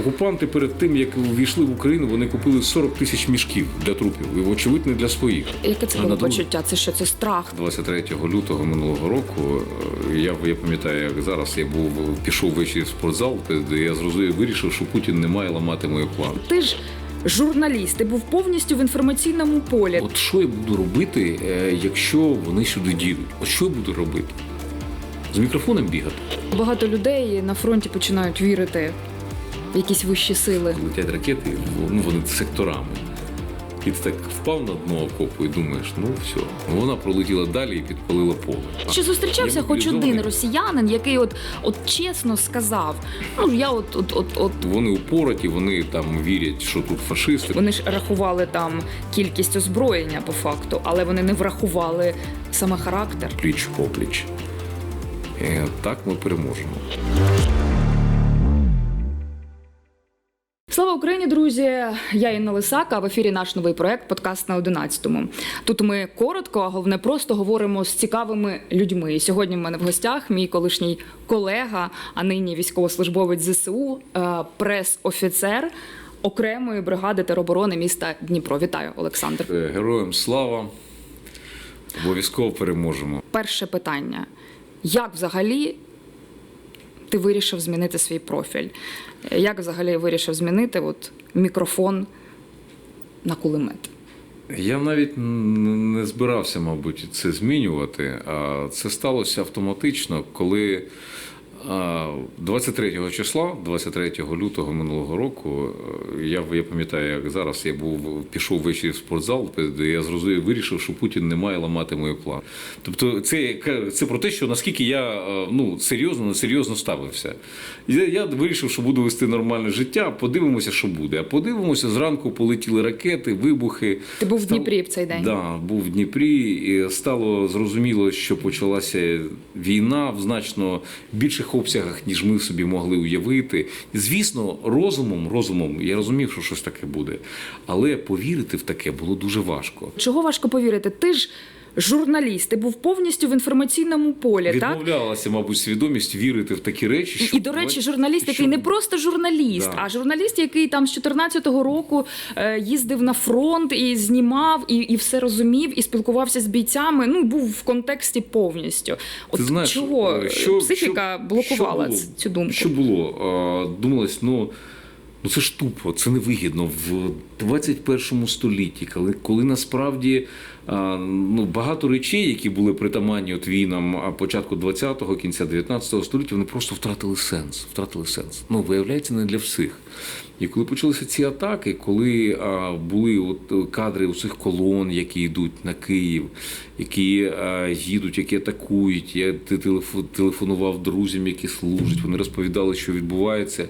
Окупанти перед тим, як увійшли в Україну, вони купили 40 тисяч мішків для трупів. І, вочевидь, не для своїх. Яке це було почуття? Це що? Це страх? 23 лютого минулого року е, я, я пам'ятаю, як зараз я був пішов ввечері в спортзал, де я зрозумів, вирішив, що Путін не має ламати мої плани. Ти ж журналіст, ти був повністю в інформаційному полі. От що я буду робити, е, якщо вони сюди дійдуть? От що я буду робити? З мікрофоном бігати? Багато людей на фронті починають вірити якісь вищі сили. Летять ракети, ну вони секторами. І ти так впав на дно окопу і думаєш, ну все, вона пролетіла далі і підпалила поле. Чи зустрічався хоч один росіянин, який от, от чесно сказав: ну я от, от, от, от Вони упораті, вони там вірять, що тут фашисти. Вони ж рахували там кількість озброєння по факту, але вони не врахували саме характер. пліч опліч. І так ми переможемо. Слава Україні, друзі! Я Інна Лисака. В ефірі наш новий проект Подкаст на 11-му. Тут ми коротко, а головне просто говоримо з цікавими людьми. І сьогодні в мене в гостях мій колишній колега, а нині військовослужбовець ЗСУ, е, прес-офіцер окремої бригади тероборони міста Дніпро. Вітаю, Олександр. Е, Героям слава! Обов'язково переможемо. Перше питання: як взагалі ти вирішив змінити свій профіль? Як взагалі вирішив змінити от мікрофон на кулемет? Я навіть не збирався, мабуть, це змінювати. А це сталося автоматично, коли 23 числа, 23 лютого минулого року, е, я, я пам'ятаю, як зараз я був пішов ввечері в спортзал, де я зрозумів, вирішив, що Путін не має ламати мої плани. Тобто, це, це про те, що наскільки я е, ну, серйозно, несерйозно ставився. Я, я вирішив, що буду вести нормальне життя, подивимося, що буде. А подивимося, зранку полетіли ракети, вибухи. Ти був в Дніпрі в цей день? Да, був в Дніпрі, і стало зрозуміло, що почалася війна в значно більших обсягах, ніж ми собі могли уявити. Звісно, розумом, розумом я розумів, що щось таке буде. Але повірити в таке було дуже важко. Чого важко повірити? Ти ж журналіст, ти був повністю в інформаційному полі, так? Відмовлялася, мабуть, свідомість вірити в такі речі. І, що і до речі, журналіст, що- який не просто журналіст, Да. а журналіст, який там з 14-го року е, їздив на фронт і знімав, і, і все розумів, і спілкувався з бійцями. Ну був в контексті повністю. От Ти знаєш, чого е, що- психіка що- блокувала що було? цю думку? Що було? А, Думалось, ну. Ну це ж тупо, це невигідно в 21 столітті, коли, коли насправді ну, багато речей, які були притаманні от війнам початку 20-го, кінця 19-го століття, вони просто втратили сенс. Втратили сенс. Ну, виявляється, не для всіх. І коли почалися ці атаки, коли а, були от е, кадри у цих колон, які йдуть на Київ, які а, їдуть, які атакують. Я ти- телефо- телефонував друзям, які служать. Вони розповідали, що відбувається.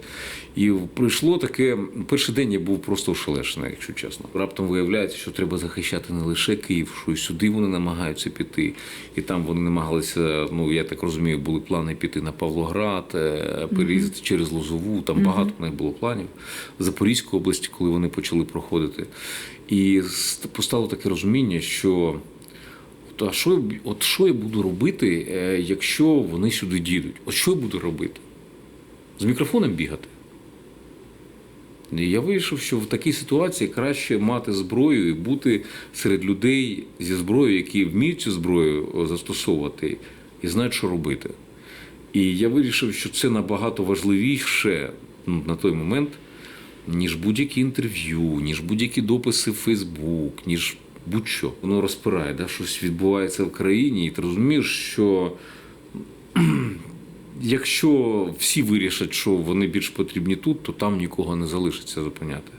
І прийшло таке. Перший день я був просто ошелешений, якщо чесно. Раптом виявляється, що треба захищати не лише Київ, що і сюди вони намагаються піти. І там вони намагалися. Ну я так розумію, були плани піти на Павлоград, е, переїздити через Лозову. Там багато в них було планів. В Запорізьку область, коли вони почали проходити. І постало таке розуміння, що. А що, я от що я буду робити, е, якщо вони сюди дійдуть? От що я буду робити? З мікрофоном бігати? Я вирішив, що в такій ситуації краще мати зброю і бути серед людей зі зброєю, які вміють цю зброю застосовувати і знають, що робити. І я вирішив, що це набагато важливіше ну, на той момент, ніж будь-які інтерв'ю, ніж будь-які дописи в Фейсбук, ніж будь-що. Воно розпирає, да? щось відбувається в країні, і ти розумієш, що якщо всі вирішать, що вони більш потрібні тут, то там нікого не залишиться зупиняти.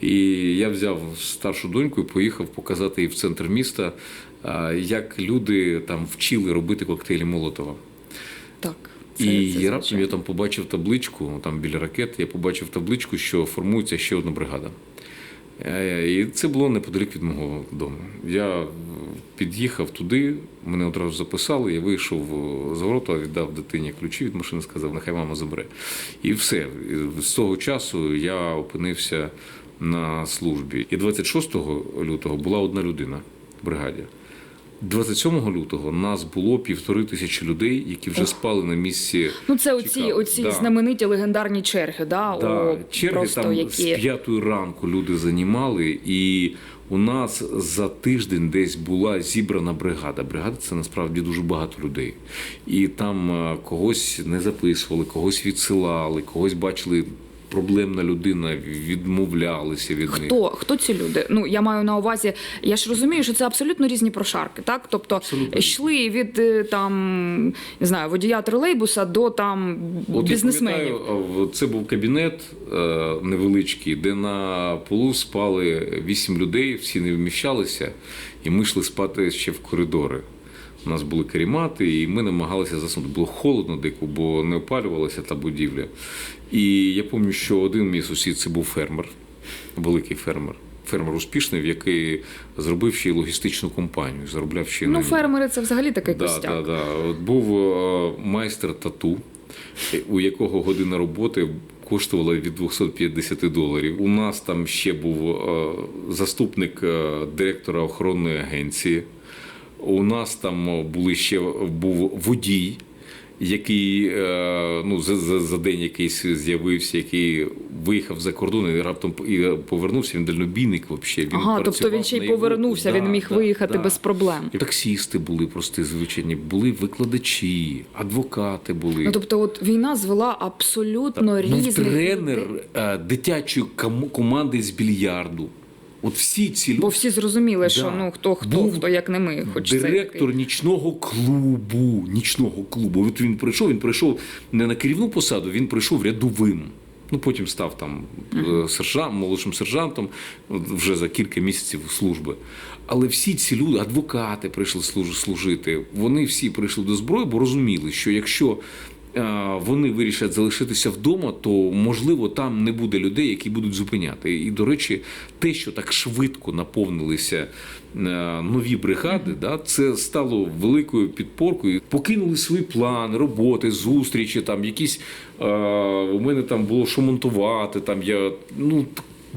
І я взяв старшу доньку і поїхав показати їй в центр міста, як люди там вчили робити коктейлі Молотова. Так. І це раптом я там побачив табличку, там біля ракет, я побачив табличку, що формується ще одна бригада. Е, І це було неподалік від мого дому. Я під'їхав туди, мене одразу записали, я вийшов е, з ворота, віддав дитині ключі від машини, сказав, нехай мама забере. І все. З того часу я опинився на службі. І 26 лютого була одна людина в бригаді. 27 лютого нас було півтори тисячі людей, які вже спали на місці. Ну це оці, чекали. оці Да. знамениті легендарні черги, да, Да, о, черги просто там які... з п'ятої ранку люди займали, і у нас за тиждень десь була зібрана бригада. Бригада це насправді дуже багато людей. І там е, когось не записували, когось відсилали, когось бачили. Проблемна людина відмовлялися від них. Хто хто ці люди? Ну я маю на увазі. Я ж розумію, що це абсолютно різні прошарки, так тобто Абсолютно. йшли від е, там не знаю водія тролейбуса до там От бізнесменів. Я пам'ятаю, це був кабінет е, невеличкий, де на полу спали вісім людей, всі не вміщалися, і ми йшли спати ще в коридори. У нас були карімати, і ми намагалися заснути. Було холодно дико, бо не опалювалася та будівля. І я пам'ятаю, що один мій сусід це був фермер, великий фермер. Фермер успішний, в який зробив ще й логістичну компанію, заробляв ще Ну, фермери це взагалі такий Да, костяк. да, да. От був е, майстер тату, у якого година роботи коштувала від 250 доларів. У нас там ще був е, заступник е, директора охоронної агенції. У нас там були ще був водій. Який е, ну за, за, за день якийсь з'явився, який виїхав за кордон і раптом і повернувся. Він дальнобійник взагалі. Він Ага, тобто він ще й повернувся, він міг виїхати без проблем. Таксісти були прості, звичайні, були викладачі, адвокати були. Ну тобто, от війна звела абсолютно Ну, тренер е, дитячої ком- команди з більярду. От всі ці люди. Бо всі зрозуміли, що ну хто хто, Був хто як не ми, хоч Директор такий. нічного клубу. Нічного клубу. От він прийшов, він прийшов не на керівну посаду, він прийшов рядовим. Ну, потім став там е, сержант, молодшим сержантом вже за кілька місяців служби. Але всі ці люди, адвокати прийшли служ- служити, вони всі прийшли до зброї, бо розуміли, що якщо вони вирішать залишитися вдома, то можливо там не буде людей, які будуть зупиняти. І, до речі, те, що так швидко наповнилися е, нові бригади, да, це стало великою підпоркою. Покинули свої плани, роботи, зустрічі, там якісь е, у мене там було що монтувати. Там я ну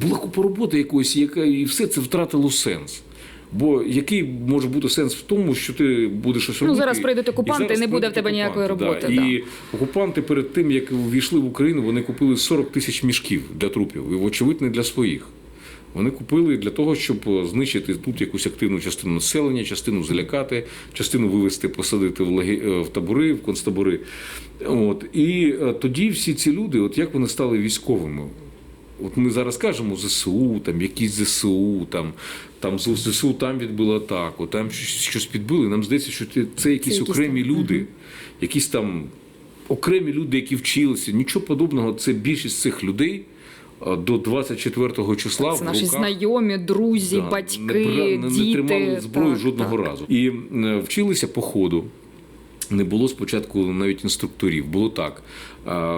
була купа роботи якоїсь, яка і все це втратило сенс. Бо який може бути сенс в тому, що ти будеш щось Ну, зараз прийдуть окупанти, і не буде в тебе ніякої роботи, І окупанти перед тим, як увійшли в Україну, вони купили 40 тисяч мішків для трупів. І, вочевидь, не для своїх. Вони купили для того, щоб знищити тут якусь активну частину населення, частину залякати, частину вивезти, посадити в, лаги... е, в табори, в концтабори. От. І е, тоді всі ці люди, от як вони стали військовими? От ми зараз кажемо ЗСУ, там якісь ЗСУ, там, там ЗСУ там відбили атаку, там щось, щось підбили. Нам здається, що це, це якісь якісь окремі там, люди, якісь там окремі люди, які вчилися. Нічого подобного, це більшість цих людей до 24 числа Це в наші руках знайомі, друзі, Да, батьки, не, не, діти. не тримали зброю Так, жодного так. разу. І е, вчилися по ходу. Не було спочатку навіть інструкторів. Було так: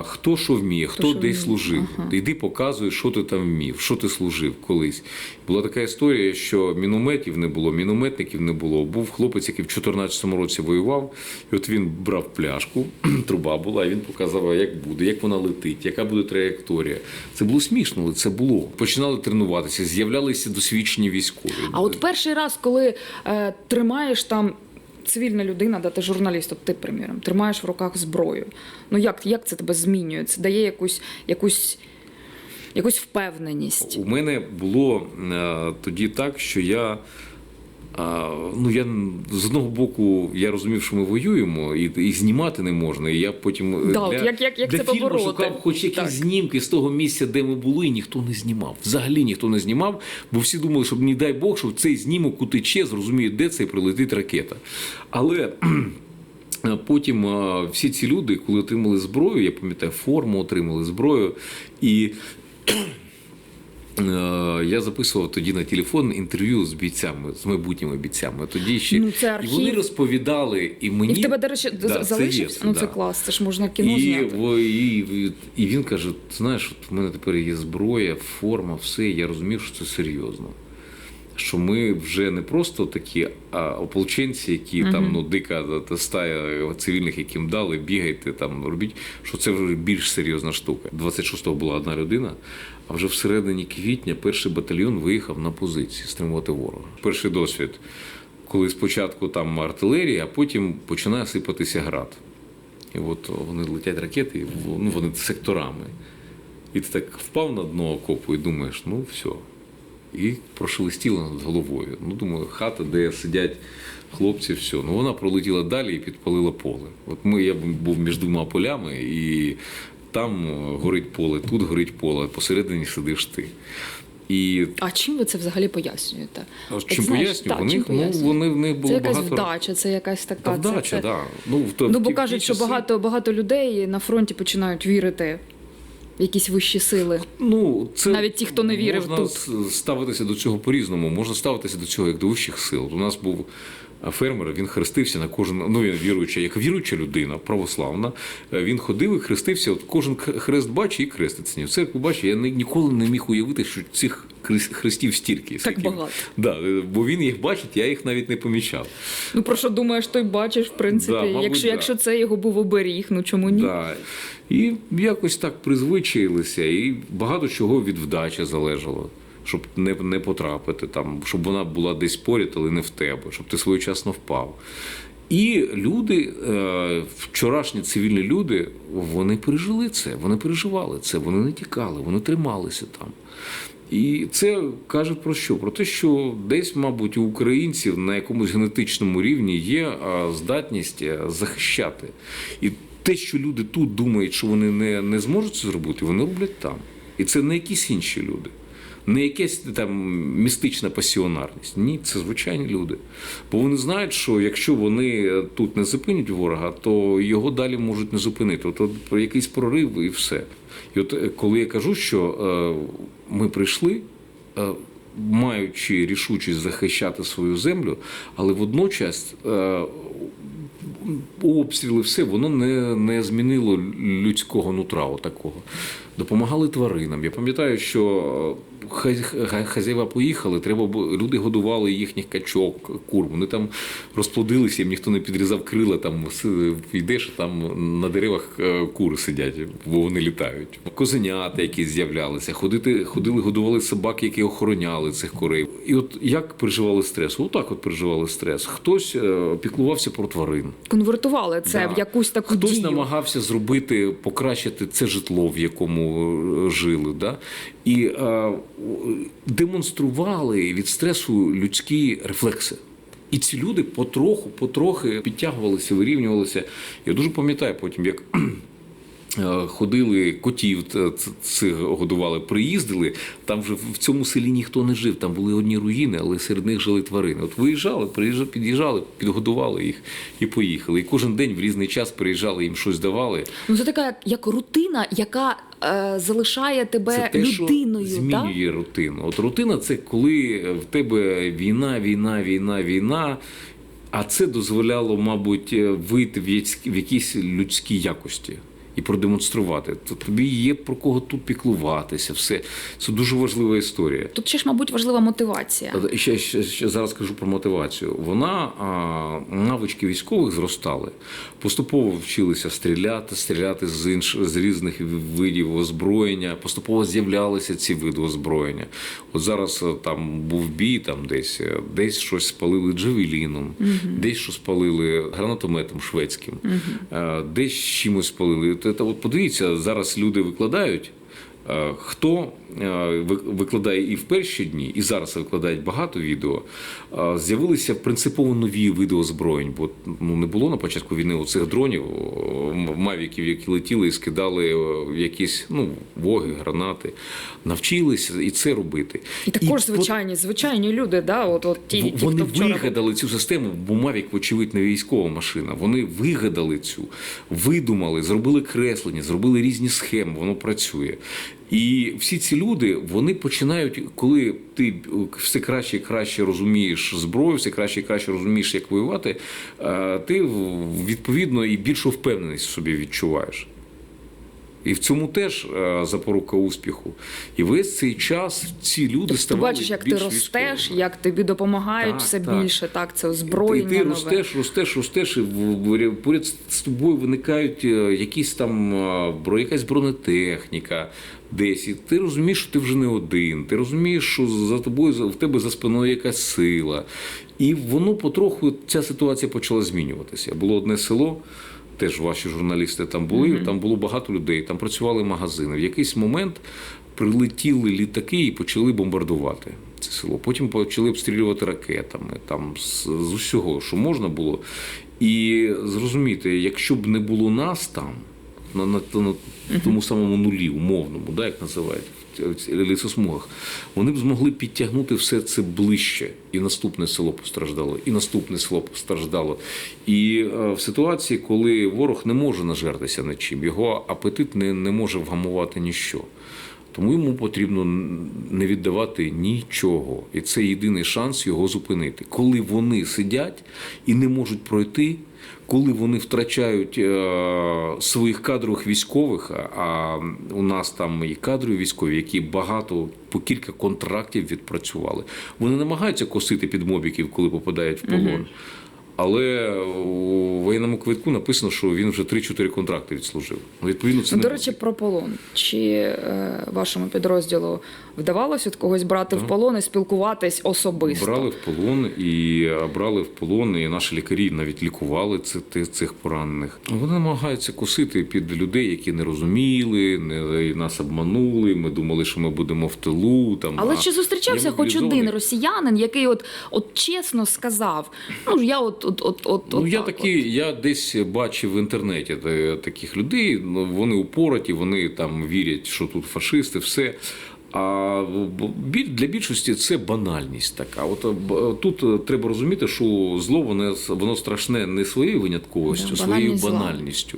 хто що вміє, хто, що десь вміє. служив. Йди показуй, що ти там вмів, що ти служив колись. Була така історія, що мінометів не було, мінометників не було. Був хлопець, який в 2014 році воював, і от він брав пляшку, труба була, і він показав, як буде, як вона летить, яка буде траєкторія. Це було смішно, але це було. Починали тренуватися, з'являлися досвідчені військові. А от перший раз, коли е, тримаєш там. Цивільна людина, да ти журналіст, от ти, приміром, тримаєш в руках зброю. Ну як, як це тебе змінює? Це дає якусь, якусь, якусь впевненість. У мене було е, тоді так, що я. А, ну, я з одного боку я розумів, що ми воюємо, і, і знімати не можна. І я потім е, Да, от як- як- як для це фільму побороти? шукав хоч якісь Так. знімки з того місця, де ми були, і ніхто не знімав. Взагалі ніхто не знімав, бо всі думали, що не дай Бог, що в цей знімок утече, зрозуміє, де це і прилетить ракета. Але. Потім всі ці люди, коли отримали зброю, я пам'ятаю, форму отримали зброю, і Я записував тоді на телефон інтерв'ю з бійцями, з майбутніми бійцями. Тоді ще Ну, це і вони розповідали, і мені І в тебе, до речі, Да, це залишився? є, ну да. це клас, це ж можна кіно і, зняти. і, і, і він каже: знаєш, от в мене тепер є зброя, форма, все. Я розумів, що це серйозно. Що ми вже не просто такі а, ополченці, які там ну дика та- та стая цивільних, яким дали, бігайте там, робіть, що це вже більш серйозна штука. 26-го була одна людина, а вже всередині квітня перший батальйон виїхав на позиції стримувати ворога. Перший досвід. коли спочатку там артилерія, а потім починає сипатися град. І от вони летять ракети, і ну, вони секторами. І ти так впав на дно окопу і думаєш, ну все. І прошелестіло над головою. Ну, думаю, хата, де сидять хлопці, все. Ну вона пролетіла далі і підпалила поле. От ми, я був між двома полями, і там е, горить поле, тут горить поле, посередині сидиш ти. І А чим ви це взагалі пояснюєте? а От чим знаєш, поясню, вони, чим ну, вони в них Це якась багато. вдача, це якась така. Та це- вдача, це... да. Ну, в, Ну, бо ті- кажуть, що часи- багато, багато людей на фронті починають вірити в якісь вищі сили. Ну, це Навіть ті, хто не вірив можна тут. ставитися до цього по-різному. Можна ставитися до цього як до вищих сил. У нас був а, фермер, він хрестився на кожен, ну він віруюча, як віруюча людина, православна. Е, Він ходив і хрестився. От кожен хрест бачить і креститься. В церкві бачить, я ніколи не міг уявити, що цих хрестів стільки. Так скільки. багато. Да, е, бо він їх бачить, я їх навіть не помічав. Ну про що думаєш, той бачиш, в принципі. Да, мабуть, якщо, да. якщо це його був оберіг, ну чому ні? Да. І якось так призвичаїлися, і багато чого від вдачі залежало, щоб не, не потрапити там, щоб вона була десь поряд, але не в тебе, щоб ти своєчасно впав. І люди, е, вчорашні цивільні люди, вони пережили це, вони переживали це, вони не тікали, вони трималися там. І це каже про що? Про те, що десь, мабуть, у українців на якомусь генетичному рівні є здатність е, захищати. І те, що люди тут думають, що вони не, не зможуть це зробити, вони роблять там. І це не якісь інші люди. Не якась там містична пасіонарність. Ні, це звичайні люди. Бо вони знають, що якщо вони тут не зупинять ворога, то його далі можуть не зупинити. От, от якийсь прорив і все. І от е, коли я кажу, що е, ми прийшли, е, маючи рішучість захищати свою землю, але водночас. Е, обстріли, все, воно не, не змінило людського нутра такого. Допомагали тваринам. Я пам'ятаю, що е, хазяїва поїхали, треба люди годували їхніх качок, кур. Вони там розплодилися, їм ніхто не підрізав крила, там йдеш, там на деревах е, кури сидять, бо вони літають. Козенята, які з'являлися, ходити, ходили, годували собак, які охороняли цих курей. І от як переживали стрес? Отак от переживали стрес. Хтось е, піклувався про тварин. Конвертували це Да. в якусь таку Хтось дію. намагався зробити, покращити це житло, в якому е, жили. Да? І демонстрували від стресу людські рефлекси. І ці люди потроху, потрохи підтягувалися, вирівнювалися. Я дуже пам'ятаю потім, як ходили котів, цих годували, приїздили. Там вже в цьому селі ніхто не жив. Там були одні руїни, але серед них жили тварини. От виїжджали, приїжджали, під'їжджали, підгодували їх і поїхали. І кожен день в різний час приїжджали, їм щось давали. Ну це така як, рутина, яка е, залишає тебе Це те, що людиною. так? змінює рутину. От рутина це коли в тебе війна, війна, війна, війна. А це дозволяло, мабуть, вийти в яць- в якісь людські якості і продемонструвати. То тобі є про кого тут піклуватися. Все це дуже важлива історія. Тут ще ж, мабуть, важлива мотивація. Ще, ще, ще зараз кажу про мотивацію. Вона а, навички військових зростали. Поступово вчилися стріляти, стріляти з інш, з різних видів озброєння. Поступово з'являлися ці види озброєння. От зараз е, там був бій, там десь е, десь щось спалили джавеліном, десь щось спалили гранатометом шведським, е, десь чимось спалили. От, це от подивіться, зараз люди викладають. Е, Хто е, викладає і в перші дні, і зараз викладають багато відео, е, з'явилися принципово нові види озброєнь, бо ну, не було на початку війни оцих дронів, мавіків, які летіли і скидали якісь ну, воги, гранати. Навчилися і це робити. І також по- звичайні, звичайні люди, да, от, от ті, Вони хто вчора вигадали цю систему, бо Мавік, вочевидь, не військова машина. Вони вигадали цю, видумали, зробили креслення, зробили різні схеми, воно працює. І всі ці люди вони починають, коли ти все краще і краще розумієш зброю, все краще і краще розумієш, як воювати, е, ти відповідно і більшу впевненість в собі відчуваєш. І в цьому теж е, запорука успіху. І весь цей час ці люди Тобто ти бачиш, як ти ростеш, військовими. як тобі допомагають Так, все так. більше. Так, це І озброєння. ти нове. ростеш, ростеш, ростеш, і поряд з тобою виникають е, якісь там е, якась бронетехніка. Десь і ти розумієш, що ти вже не один. Ти розумієш, що за тобою в тебе за спиною якась сила. І воно потроху ця ситуація почала змінюватися. Було одне село. Теж ваші журналісти там були, там було багато людей, там працювали магазини. В якийсь момент прилетіли літаки і почали бомбардувати це село. Потім почали обстрілювати ракетами, там з, з усього, що можна було. І зрозуміти, якщо б не було нас там, на, на, на тому самому нулі, умовному, да, як називають, лісосмугах, вони б змогли підтягнути все це ближче. І наступне село постраждало, і наступне село постраждало. І е, в ситуації, коли ворог не може нажертися над чим, його апетит не, не може вгамувати ніщо. Тому йому потрібно не віддавати нічого. І це єдиний шанс його зупинити. Коли вони сидять і не можуть пройти, коли вони втрачають е, своїх кадрових військових, а- у нас там і кадрові військові, які багато по кілька контрактів відпрацювали. Вони намагаються косити під мобіків, коли попадають в полон. Але у воєнному квитку написано, що він вже 3-4 контракти відслужив. Ну, Відповідно, це Ну, не до речі, про полон. Чи е, вашому підрозділу вдавалося от когось брати в полон і спілкуватись особисто? Брали в полон і брали в полон, і наші лікарі навіть лікували цих, цих поранених. Вони намагаються косити під людей, які не розуміли, не нас обманули. Ми думали, що ми будемо в тилу. Там Але а чи зустрічався хоч один росіянин, який от, от чесно сказав: ну я от от от от Ну, от я так от. я десь бачив в інтернеті таких людей. ну, Вони упораті, вони там вірять, що тут фашисти, все. А для більшості це банальність така. От е, тут е, треба розуміти, що зло воно, воно страшне не своєю винятковістю, Да, своєю зла. банальністю.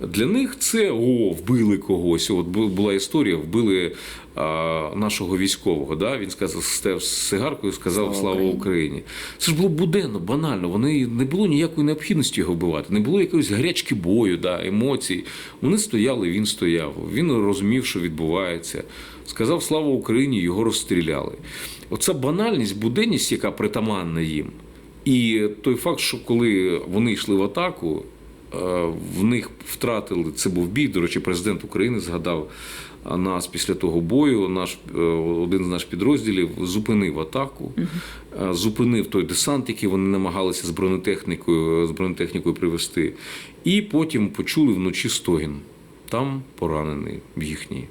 Для них це о, вбили когось. От була історія, вбили а, нашого військового. Да? Він сказав, став з сигаркою, сказав Слава слава Україні». Україні. Це ж було буденно, банально. Вони не було ніякої необхідності його вбивати, не було якоїсь гарячки бою, да, емоцій. Вони стояли, він стояв. Він розумів, що відбувається. Сказав слава Україні, його розстріляли. Оця банальність, буденність, яка притаманна їм. І той факт, що коли вони йшли в атаку, е, в них втратили це був бій. До речі, президент України згадав нас після того бою. Наш е, один з наших підрозділів зупинив атаку, е, зупинив той десант, який вони намагалися з бронетехнікою з бронетехнікою привести. І потім почули вночі стогін. Там поранений в їхній.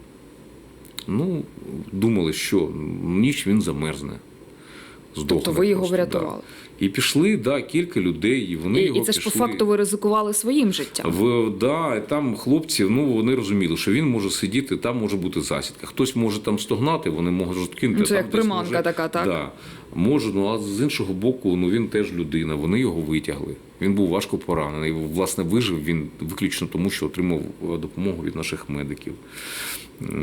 Ну, думали, що ніч він замерзне. Здохне Тобто ви його просто, врятували? Да. І пішли, да, кілька людей, і вони І, його і це ж по факту ви ризикували своїм життям. В, да, і там хлопці, ну вони розуміли, що він може сидіти, там може бути засідка. Хтось може там стогнати, вони можуть кинути. Ну, це там як приманка може- така, так? Да. Може, ну а з іншого боку, ну він теж людина. Вони його витягли. Він був важко поранений. Власне, вижив він виключно тому, що отримав е, допомогу від наших медиків.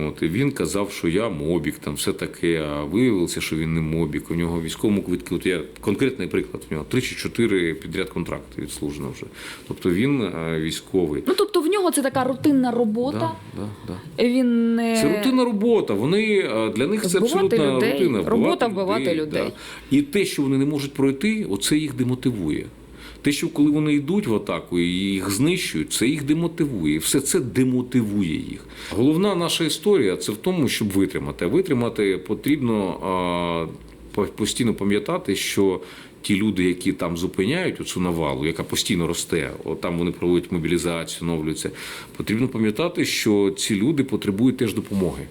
От, і він казав, що я мобік, там все таке. А виявилося, що він не мобік. У нього військовому квитку, от я конкретний приклад, у нього 3 чи 4 підряд контракти відслужено вже. Тобто він е, військовий. Ну тобто в нього це така рутинна робота. Да, да, да. Він не Це рутинна робота. Вони е, для них це Вбивати абсолютна людей. рутина. Робота вбивати людей. Да. І те, що вони не можуть пройти, оце їх демотивує. Те, що коли вони йдуть в атаку і їх знищують, це їх демотивує. Все це демотивує їх. Головна наша історія це в тому, щоб витримати. Витримати потрібно постійно пам'ятати, що ті люди, які там зупиняють оцю навалу, яка постійно росте, там вони проводять мобілізацію, оновлюються. Потрібно пам'ятати, що ці люди потребують теж допомоги.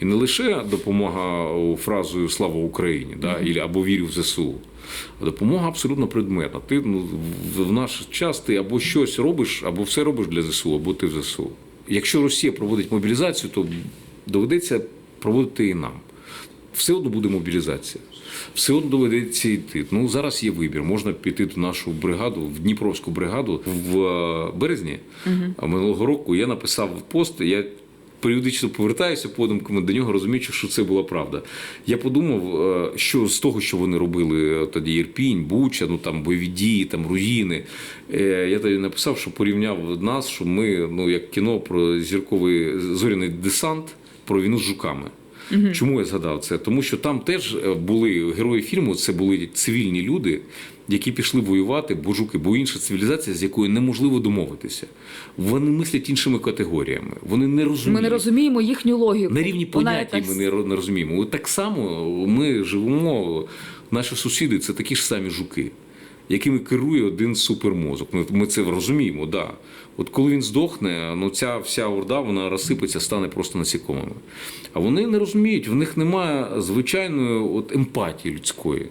І не лише допомога фразою Слава Україні да, або вірю в ЗСУ. А допомога абсолютно предметна. Ти ну, в- наш час ти або щось робиш, або все робиш для ЗСУ, або ти в ЗСУ. Якщо Росія проводить мобілізацію, то доведеться проводити і нам. Все одно буде мобілізація. Все одно доведеться йти. Ну зараз є вибір. Можна піти в нашу бригаду, в Дніпровську бригаду в е, березні минулого року. Я написав пост. Я періодично повертаюся подумками до нього, розуміючи, що це була правда. Я подумав, е, що з того, що вони робили тоді Ірпінь, Буча, ну там бойові дії, там руїни. е, Я тоді написав, що порівняв нас, що ми, ну як кіно про зірковий зоряний десант про війну з жуками. Чому я згадав це? Тому що там теж е, були герої фільму, це були цивільні люди, які пішли воювати, бо жуки, бо інша цивілізація, з якою неможливо домовитися. Вони мислять іншими категоріями. Вони не розуміють. Ми не розуміємо їхню логіку. На рівні поняття якась- ми не розуміємо. От так само ми живемо, наші сусіди це такі ж самі жуки, якими керує один супермозок. Ми, це розуміємо, да. От коли він здохне, ну ця вся орда вона розсипеться, стане просто насікомими. А вони не розуміють, в них немає звичайної от емпатії людської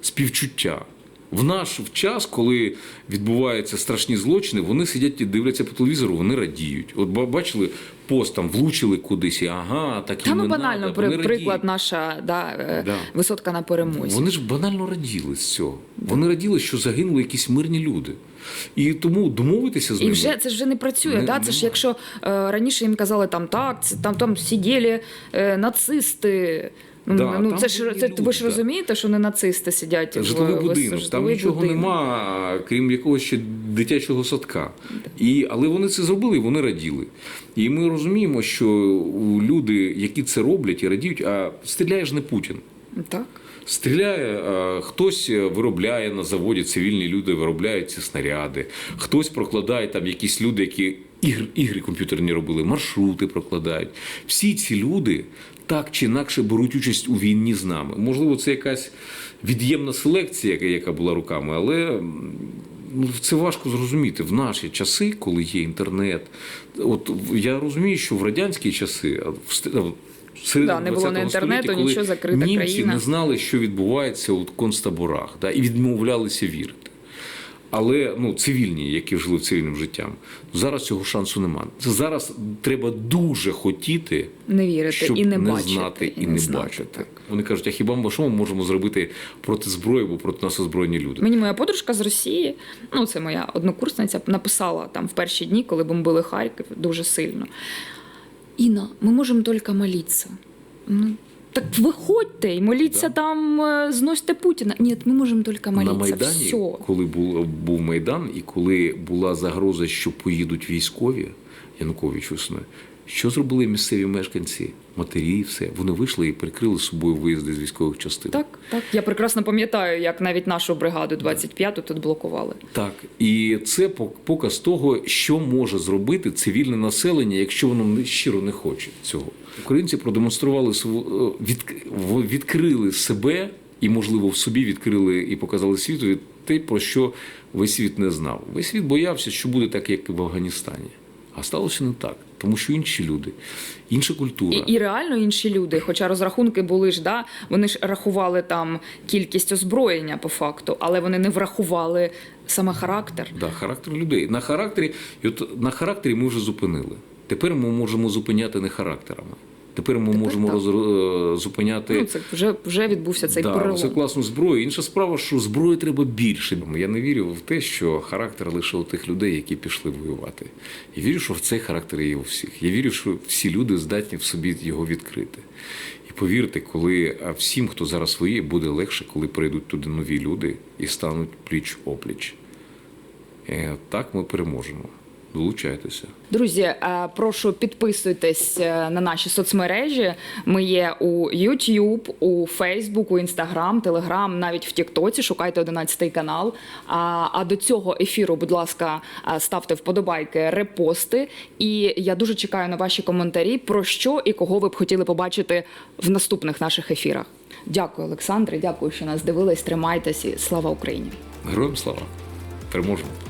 співчуття. В наш час, коли відбуваються страшні злочини, вони сидять і дивляться по телевізору, вони радіють. От ба- бачили пост там влучили кудись, і ага, так і Та ну не банально, надо. Вони приклад радіють. наша да, е, Да. висотка на перемозі. Вони ж банально раділи з цього. Вони раділи, що загинули якісь мирні люди. І тому домовитися з І вже це ж вже не працює. Не- да? Це немає. ж якщо е, раніше їм казали там так, це там там сиділи е, нацисти. Да, ну там це ж це, люди, ви ж розумієте, що не нацисти сидять Житловий в, в будинок, там житловий нічого будинок. нема, крім якогось ще дитячого садка. І, але вони це зробили і вони раділи. І ми розуміємо, що люди, які це роблять і радіють, а стріляє ж не Путін. Так. Стріляє, хтось виробляє на заводі, цивільні люди виробляють ці снаряди, хтось прокладає там якісь люди, які ігри, ігри комп'ютерні робили, маршрути прокладають. Всі ці люди так чи інакше беруть участь у війні з нами. Можливо, це якась від'ємна селекція, яка- була руками, але ну, це важко зрозуміти в наші часи, коли є інтернет. От я розумію, що в радянські часи, а в ст- серед Да, не було 20-го інтернету, коли нічого, закрита німці країна. не знали, що відбувається у концтаборах, да, і відмовлялися вірити. Але ну, цивільні, які жили цивільним життям, зараз цього шансу немає. Зараз треба дуже хотіти, Не вірити щоб і не, не бачити. знати і, не, знати, бачити. Вони кажуть, а хіба ми що ми можемо зробити проти зброї, бо проти нас озброєні люди? Мені моя подружка з Росії, ну це моя однокурсниця, написала там в перші дні, коли бомбили Харків дуже сильно. Інна, ми можемо тільки молитися. Ну, так виходьте і моліться Да. там, е, зносьте Путіна. Ні, ми можемо тільки На молитися. Майдані, Все. коли був, був Майдан, і коли була загроза, що поїдуть військові Янукович існує, що зробили місцеві мешканці, матері, і все. Вони вийшли і прикрили собою виїзди з військових частин. Так, так. Я прекрасно пам'ятаю, як навіть нашу бригаду 25-ту тут блокували. Так, і це пок- показ того, що може зробити цивільне населення, якщо воно щиро не хоче цього. Українці продемонстрували е, відкрили себе і, можливо, в собі відкрили і показали світу те, про що весь світ не знав. Весь світ боявся, що буде так, як і в Афганістані. А сталося не так, тому що інші люди, інша культура. І, і реально інші люди, хоча розрахунки були ж, да, вони ж рахували там кількість озброєння по факту, але вони не врахували саме характер. Да, характер людей. На характері, і от на характері ми вже зупинили. Тепер ми можемо зупиняти не характерами. Тепер ми Тепер можемо так. роз, е, зупиняти Ну, це вже, вже відбувся цей да, перелом. це класну зброю. Інша справа, що зброї треба більше. Я не вірю в те, що характер лише у тих людей, які пішли воювати. Я вірю, що в цей характер є у всіх. Я вірю, що всі люди здатні в собі його відкрити. І повірте, коли а, всім, хто зараз воює, буде легше, коли прийдуть туди нові люди і стануть пліч опліч. Е, Так ми переможемо. Долучайтеся. Друзі, е, прошу підписуйтесь е, на наші соцмережі. Ми є у YouTube, у Facebook, у Instagram, Telegram, навіть в Тіктоці. Шукайте 11 канал. А, до цього ефіру, будь ласка, е, ставте вподобайки, репости. І я дуже чекаю на ваші коментарі про що і кого ви б хотіли побачити в наступних наших ефірах. Дякую, Олександре. Дякую, що нас дивились. Тримайтесь і слава Україні! Героям слава! Переможемо!